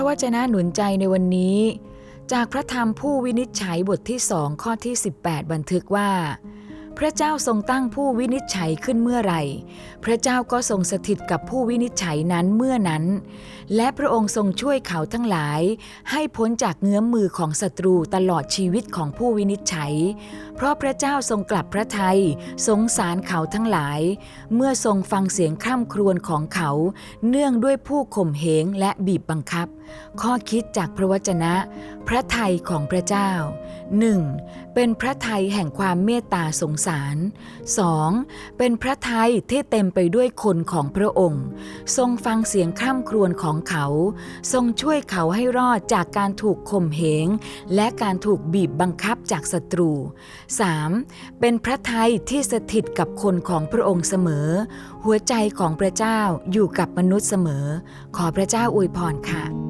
ระวจนะหนุนใจในวันนี้ จากพระธรรมผู้วินิจฉัยบทที่สองข้อที่ 18 บันทึกว่า พระเจ้าทรงตั้งผู้วินิจฉัยขึ้นเมื่อไหร่ พระเจ้าก็ทรงสถิตกับผู้วินิจฉัยนั้นเมื่อนั้น และพระองค์ทรงช่วยเขาทั้งหลาย ให้พ้นจากเงื้อมมือของศัตรูตลอดชีวิตของผู้วินิจฉัย เพราะพระเจ้าทรงกลับพระทัยสงสารเขาทั้งหลาย เมื่อทรงฟังเสียงคร่ำครวญของเขา เนื่องด้วยผู้ข่มเหงและบีบบังคับ ข้อคิดจากพระวจนะ พระทัยของพระเจ้า 1. เป็นพระทัยแห่งความเมตตาสงสาร 2. เป็นพระทัยที่เต็มไปด้วยคนของพระองค์ ทรงฟังเสียงคร่ำครวญของเขา ทรงช่วยเขาให้รอดจากการถูกข่มเหง และการถูกบีบบังคับจากศัตรู 3. เป็นพระทัยที่สถิตกับคนของพระองค์เสมอ หัวใจของพระเจ้าอยู่กับมนุษย์เสมอ ขอพระเจ้าอวยพรค่ะ